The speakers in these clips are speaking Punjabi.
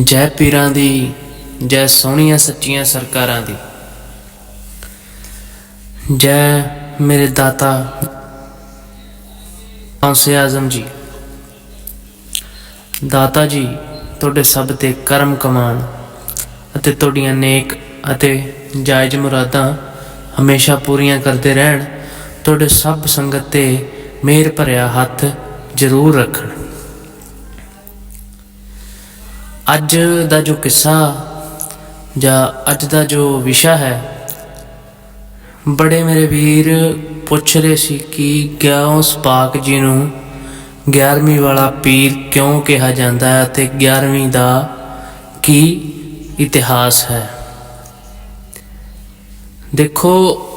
ਜੈ ਪੀਰਾਂ ਦੀ ਜੈ ਸੋਹਣੀਆਂ ਸੱਚੀਆਂ ਸਰਕਾਰਾਂ ਦੀ। ਜੈ ਮੇਰੇ ਦਾਤਾ ਹੰਸੇ ਆਜ਼ਮ ਜੀ। ਦਾਤਾ ਜੀ, ਤੁਹਾਡੇ ਸਭ ਤੇ ਕਰਮ ਕਮਾਨ ਅਤੇ ਤੁਹਾਡੀਆਂ ਨੇਕ ਅਤੇ ਜਾਇਜ਼ ਮੁਰਾਦਾਂ ਹਮੇਸ਼ਾ ਪੂਰੀਆਂ ਕਰਦੇ ਰਹਿਣ, ਤੁਹਾਡੇ ਸਭ ਸੰਗਤ ਤੇ ਮਿਹਰ ਭਰਿਆ ਹੱਥ ਜ਼ਰੂਰ ਰੱਖਣ। ਅੱਜ ਦਾ ਜੋ ਕਿੱਸਾ ਜਾਂ ਅੱਜ ਦਾ ਜੋ ਵਿਸ਼ਾ ਹੈ, ਬੜੇ ਮੇਰੇ ਵੀਰ ਪੁੱਛ ਰਹੇ ਸੀ ਕਿ ਗਿਆਸ ਪਾਕ ਜੀ ਨੂੰ 11ਵੀਂ ਵਾਲਾ ਪੀਰ ਕਿਉਂ ਕਿਹਾ ਜਾਂਦਾ ਹੈ ਤੇ 11ਵੀਂ ਦਾ ਕੀ ਇਤਿਹਾਸ ਹੈ। ਦੇਖੋ,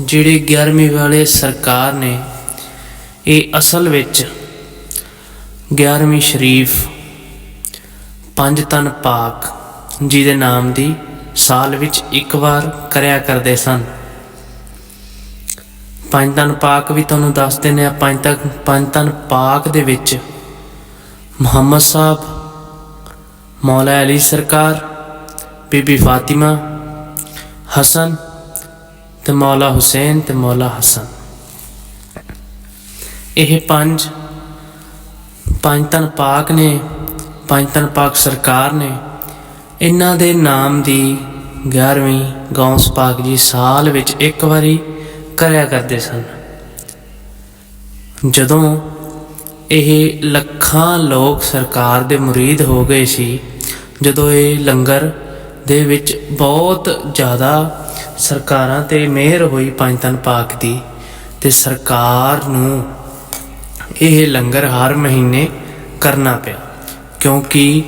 ਜਿਹੜੇ 11ਵੀਂ ਵਾਲੇ ਸਰਕਾਰ ਨੇ, ਇਹ ਅਸਲ ਵਿੱਚ 11ਵੀਂ ਸ਼ਰੀਫ ਪੰਜ ਤਨ ਪਾਕ ਜੀ ਦੇ ਨਾਮ ਦੀ ਸਾਲ ਵਿੱਚ ਇੱਕ ਵਾਰ ਕਰਿਆ ਕਰਦੇ ਸਨ। ਪੰਜ ਤਨ ਪਾਕ ਵੀ ਤੁਹਾਨੂੰ ਦੱਸ ਦਿੰਦੇ ਆ ਪੰਜ ਤਨ ਪੰਜ ਤਨ ਪਾਕ ਦੇ ਵਿੱਚ ਮੁਹੰਮਦ ਸਾਹਿਬ, ਮੌਲਾ ਅਲੀ ਸਰਕਾਰ, ਬੀਬੀ ਫਾਤਿਮਾ, ਹਸਨ ਤੇ ਮੌਲਾ ਹੁਸੈਨ ਤੇ ਮੌਲਾ ਹਸਨ। ਇਹ ਪੰਜ ਪੰਜ ਤਨ ਪਾਕ ਨੇ ਪੰਜ ਤਨ ਪਾਕ ਸਰਕਾਰ ਨੇ ਇਹਨਾਂ ਦੇ ਨਾਮ ਦੀ 11ਵੀਂ ਗੌਂਸ ਪਾਕ ਜੀ ਸਾਲ ਵਿੱਚ ਇੱਕ ਵਾਰੀ ਕਰਿਆ ਕਰਦੇ ਸਨ। ਜਦੋਂ ਇਹ ਲੱਖਾਂ ਲੋਕ ਸਰਕਾਰ ਦੇ ਮੁਰੀਦ ਹੋ ਗਏ ਸੀ, ਜਦੋਂ ਇਹ ਲੰਗਰ ਦੇ ਵਿੱਚ ਬਹੁਤ ਜ਼ਿਆਦਾ ਸਰਕਾਰਾਂ ਤੇ ਮਿਹਰ ਹੋਈ ਪੰਜ ਤਨ ਪਾਕ ਦੀ ਤੇ ਸਰਕਾਰ ਨੂੰ ਇਹ ਲੰਗਰ ਹਰ ਮਹੀਨੇ ਕਰਨਾ ਪਿਆ। ਕਿਉਂਕਿ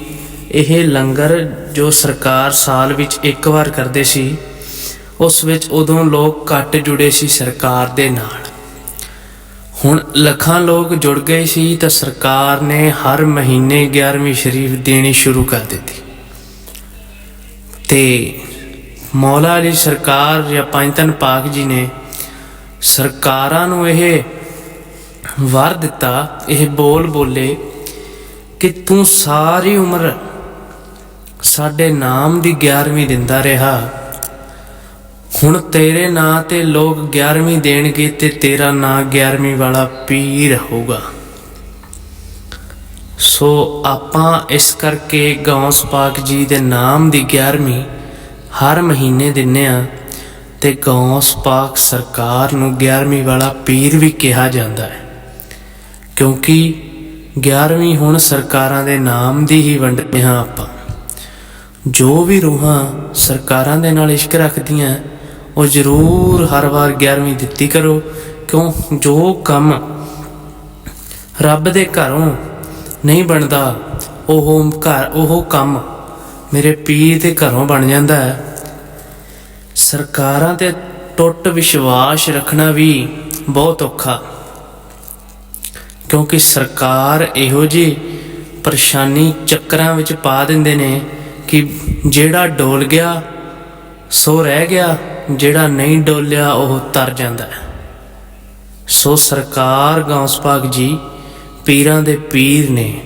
ਇਹ ਲੰਗਰ ਜੋ ਸਰਕਾਰ ਸਾਲ ਵਿੱਚ ਇੱਕ ਵਾਰ ਕਰਦੇ ਸੀ, ਉਸ ਵਿੱਚ ਉਦੋਂ ਲੋਕ ਘੱਟ ਜੁੜੇ ਸੀ ਸਰਕਾਰ ਦੇ ਨਾਲ। ਹੁਣ ਲੱਖਾਂ ਲੋਕ ਜੁੜ ਗਏ ਸੀ ਤਾਂ ਸਰਕਾਰ ਨੇ ਹਰ ਮਹੀਨੇ 11ਵੀਂ ਸ਼ਰੀਫ ਦੇਣੀ ਸ਼ੁਰੂ ਕਰ ਦਿੱਤੀ। ਤੇ ਮੌਲਾ ਅਲੀ ਸਰਕਾਰ ਜਾਂ ਪੰਜਤਨ ਪਾਕ ਜੀ ਨੇ ਸਰਕਾਰਾਂ ਨੂੰ ਇਹ ਵਾਰ ਦਿੱਤਾ, ਇਹ ਬੋਲ ਬੋਲੇ ਕਿ ਤੂੰ ਸਾਰੀ ਉਮਰ ਸਾਡੇ ਨਾਮ ਦੀ 11ਵੀਂ ਦਿੰਦਾ ਰਿਹਾ। ਹੁਣ ਤੇਰੇ ਨਾਂ ਤੇ ਲੋਕ 11ਵੀਂ ਦੇਣਗੇ ਤੇ ਤੇਰਾ ਨਾਂ 11ਵੀਂ ਵਾਲਾ ਪੀਰ ਹੋਊਗਾ। ਸੋ ਆਪਾਂ ਇਸ ਕਰਕੇ ਗੌਸ ਪਾਕ ਜੀ ਦੇ ਨਾਮ ਦੀ 11ਵੀਂ ਹਰ ਮਹੀਨੇ ਦਿੰਨੇ ਆ ਤੇ ਗੌਸ ਪਾਕ ਸਰਕਾਰ ਨੂੰ 11ਵੀਂ ਵਾਲਾ ਪੀਰ ਵੀ ਕਿਹਾ ਜਾਂਦਾ ਹੈ। ਕਿਉਂਕਿ 11ਵੀਂ ਹੁਣ ਸਰਕਾਰਾਂ ਦੇ ਨਾਮ ਦੀ ਹੀ ਵੰਡਦੇ ਹਾਂ ਆਪਾਂ। ਜੋ ਵੀ ਰੂਹਾਂ ਸਰਕਾਰਾਂ ਦੇ ਨਾਲ ਇਸ਼ਕ ਰੱਖਦੀਆਂ, ਉਹ ਜ਼ਰੂਰ ਹਰ ਵਾਰ 11ਵੀਂ ਦਿੱਤੀ ਕਰੋ, ਕਿਉਂ? ਜੋ ਕੰਮ ਰੱਬ ਦੇ ਘਰੋਂ ਨਹੀਂ ਬਣਦਾ, ਉਹ ਘਰ, ਉਹ ਕੰਮ ਮੇਰੇ ਪੀਰ ਦੇ ਘਰੋਂ ਬਣ ਜਾਂਦਾ ਹੈ। ਸਰਕਾਰਾਂ ਤੇ ਟੁੱਟ ਵਿਸ਼ਵਾਸ ਰੱਖਣਾ ਵੀ ਬਹੁਤ ਔਖਾ। ਕਿਉਂਕਿ ਸਰਕਾਰ ਇਹੋ ਜੀ ਪਰੇਸ਼ਾਨੀ ਚੱਕਰਾਂ ਵਿੱਚ ਪਾ ਦਿੰਦੇ ਨੇ ਕਿ ਜਿਹੜਾ ਡੋਲ ਗਿਆ, ਸੋ ਰਹਿ ਗਿਆ, ਜਿਹੜਾ ਨਹੀਂ ਡੋਲਿਆ, ਉਹ ਤਰ ਜਾਂਦਾ ਹੈ। ਸੋ ਸਰਕਾਰ ਗੌਸ ਪਾਕ ਜੀ, ਪੀਰਾਂ ਦੇ ਪੀਰ ਨੇ।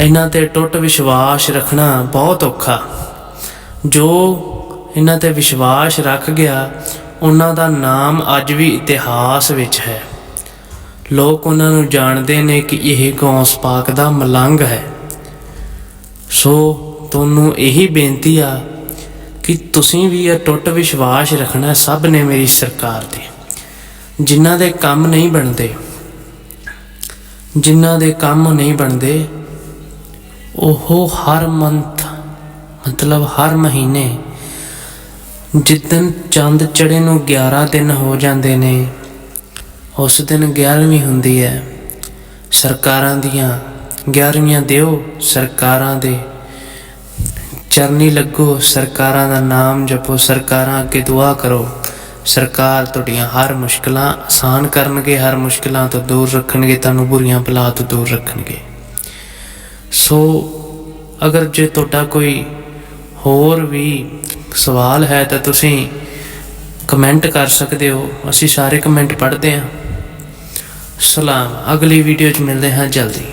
ਇਹਨਾਂ ਤੇ ਟੁੱਟ ਵਿਸ਼ਵਾਸ ਰੱਖਣਾ ਬਹੁਤ ਔਖਾ। ਜੋ ਇਹਨਾਂ ਤੇ ਵਿਸ਼ਵਾਸ ਰੱਖ ਗਿਆ, ਉਹਨਾਂ ਦਾ ਨਾਮ ਅੱਜ ਵੀ ਇਤਿਹਾਸ ਵਿੱਚ ਹੈ। ਲੋਕ ਉਹਨਾਂ ਨੂੰ ਜਾਣਦੇ ਨੇ ਕਿ ਇਹ ਗੌਸ ਪਾਕ ਦਾ ਮਲੰਗ ਹੈ। ਸੋ ਤੁਹਾਨੂੰ ਇਹੀ ਬੇਨਤੀ ਆ ਕਿ ਤੁਸੀਂ ਵੀ ਇਹ ਟੁੱਟ ਵਿਸ਼ਵਾਸ ਰੱਖਣਾ ਸਭ ਨੇ ਮੇਰੀ ਸਰਕਾਰ ਤੇ। ਜਿਨ੍ਹਾਂ ਦੇ ਕੰਮ ਨਹੀਂ ਬਣਦੇ, ਜਿਨ੍ਹਾਂ ਦੇ ਕੰਮ ਨਹੀਂ ਬਣਦੇ, ਉਹ ਹਰ ਮੰਥ, ਮਤਲਬ ਹਰ ਮਹੀਨੇ ਜਿੱਦਨ ਚੰਦ ਚੜੇ ਨੂੰ 11 ਦਿਨ ਹੋ ਜਾਂਦੇ ਨੇ ਉਸ ਦਿਨ 11ਵੀਂ ਹੁੰਦੀ ਹੈ। ਸਰਕਾਰਾਂ ਦੀਆਂ 11ਵੀਆਂ ਦਿਓ ਸਰਕਾਰਾਂ ਦੇ। ਚਰਨੀ ਲੱਗੋ ਸਰਕਾਰਾਂ ਦਾ ਨਾਮ ਜਪੋ, ਸਰਕਾਰਾਂ ਅੱਗੇ ਦੁਆ ਕਰੋ। ਸਰਕਾਰ ਤੁਹਾਡੀਆਂ ਹਰ ਮੁਸ਼ਕਲਾਂ ਆਸਾਨ ਕਰਨਗੇ, ਹਰ ਮੁਸ਼ਕਲਾਂ ਤੋਂ ਦੂਰ ਰੱਖਣਗੇ, ਤੁਹਾਨੂੰ ਬੁਰੀਆਂ ਬਲਾ ਤੋਂ ਦੂਰ ਰੱਖਣਗੇ। ਸੋ ਅਗਰ ਜੇ ਤੁਹਾਡਾ ਕੋਈ ਹੋਰ ਵੀ ਸਵਾਲ ਹੈ ਤਾਂ ਤੁਸੀਂ ਕਮੈਂਟ ਕਰ ਸਕਦੇ ਹੋ। ਅਸੀਂ ਸਾਰੇ ਕਮੈਂਟ ਪੜ੍ਹਦੇ ਹਾਂ। ਸਲਾਮ। ਅਗਲੀ ਵੀਡੀਓ 'ਚ ਮਿਲਦੇ ਹਾਂ ਜਲਦੀ।